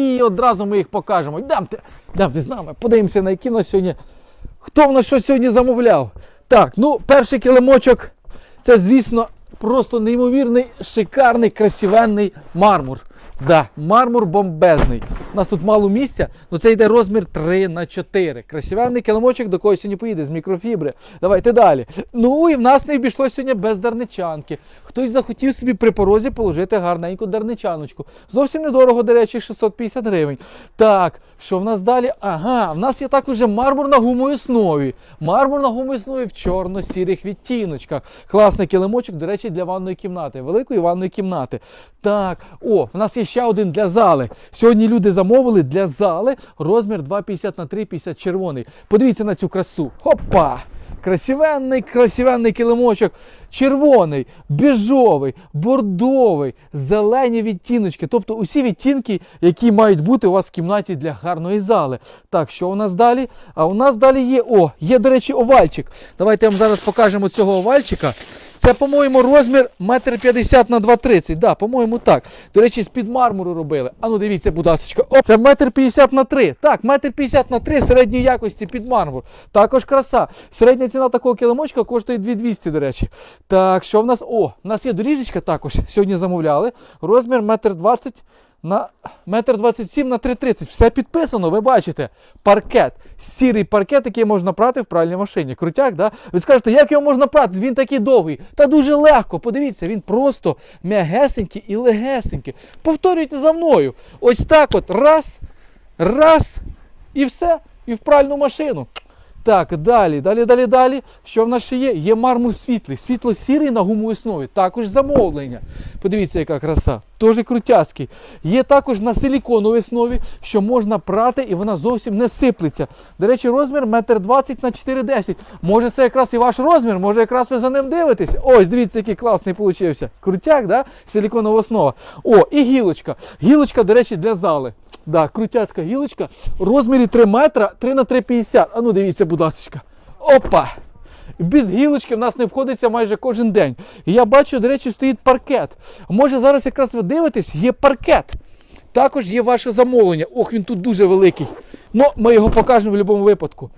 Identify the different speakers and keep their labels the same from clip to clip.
Speaker 1: І одразу ми їх покажемо. Йдемте, йдемте з нами, подивимося, на які нас сьогодні. Хто в нас що сьогодні замовляв? Так, ну, перший килимочок, це, звісно, просто неймовірний, шикарний, красивенний мармур. Да, мармур бомбезний. У нас тут мало місця, але це йде розмір 3 на 4. Красивенний килимочок до когось сьогодні поїде з мікрофібри. Давайте далі. Ну і в нас не обійшлося сьогодні без дарничанки. Хтось захотів собі при порозі положити гарненьку дарничаночку. Зовсім недорого, до речі, 650 гривень. Так, що в нас далі? Ага, в нас є також мармур на гумовій основі. Мармур на гумовій основі в чорно-сірих відтіночках. Класний килимочок, до речі, для ванної кімнати, великої ванної кімнати. Так, о, в нас є ще один для зали. Сьогодні люди замовили для зали розмір 2,50 на 3,50 червоний. Подивіться на цю красу. Хопа! Красивенний, красивенний килимочок. Червоний, біжовий, бордовий, зелені відтіночки. Тобто усі відтінки, які мають бути у вас в кімнаті для гарної зали. Так, що у нас далі? А у нас далі є, о, є, до речі, овальчик. Давайте я вам зараз покажемо цього овальчика. Це, по-моєму, розмір 1,50 на 2,30. Да, по-моєму, так. До речі, з-під мармуру робили. А ну дивіться, будь ласка. О, це 1,50 на 3. Так, 1,50 на 3 середньої якості під мармур. Також краса. Середня ціна такого килимочка коштує 2200, до речі. Так, що в нас? О, в нас є доріжечка також. Сьогодні замовляли. Розмір 1,20 на 1,27 на 3,30. Все підписано, ви бачите. Паркет. Сірий паркет, який можна прати в пральній машині. Крутяк, да? Ви скажете, як його можна прати? Він такий довгий. Та дуже легко. Подивіться, він просто м'ягесенький і легесенький. Повторюйте за мною. Ось так от. Раз, раз, і все. І в пральну машину. Так, далі, далі, далі, далі. Що в нас ще є? Є мармур світлий, світло-сірий на гумовій основі. Також замовлення. Подивіться, яка краса. Теж крутяцький. Є також на силіконовій основі, що можна прати і вона зовсім не сиплеться. До речі, розмір 1,20 на 4,10. Може це якраз і ваш розмір, може якраз ви за ним дивитесь. Ось, дивіться, який класний получився. Крутяк, да? Силіконова основа. О, і гілочка. Гілочка, до речі, для зали. Да, крутяцька гілочка в розмірі 3 метра 3 на 3,50. А ну дивіться, будь ласка. Опа! Без гілочки в нас не обходиться майже кожен день. І я бачу, до речі, стоїть паркет. Може зараз якраз ви дивитесь, є паркет. Також є ваше замовлення. Ох, він тут дуже великий. Ну, ми його покажемо в будь-якому випадку.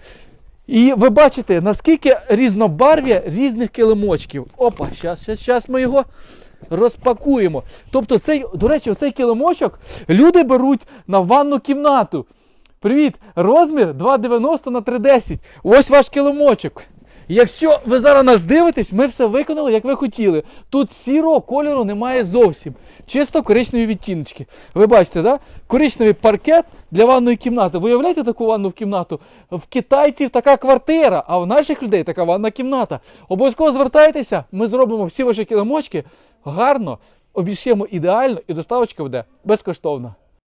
Speaker 1: І ви бачите, наскільки різнобарв'я різних килимочків. Опа, зараз, зараз, зараз ми його розпакуємо. Тобто, цей, до речі, оцей килимочок люди беруть на ванну кімнату. Привіт! Розмір 2,90 на 3,10. Ось ваш килимочок. Якщо ви зараз нас дивитесь, ми все виконали, як ви хотіли. Тут сірого кольору немає зовсім. Чисто коричневі відтіночки. Ви бачите, да? коричневий паркет для ванної кімнати. Ви уявляєте таку ванну в кімнату? В китайців така квартира, а в наших людей така ванна кімната. Обов'язково звертайтеся, ми зробимо всі ваші килимочки гарно, обіщемо ідеально і доставочка буде безкоштовна.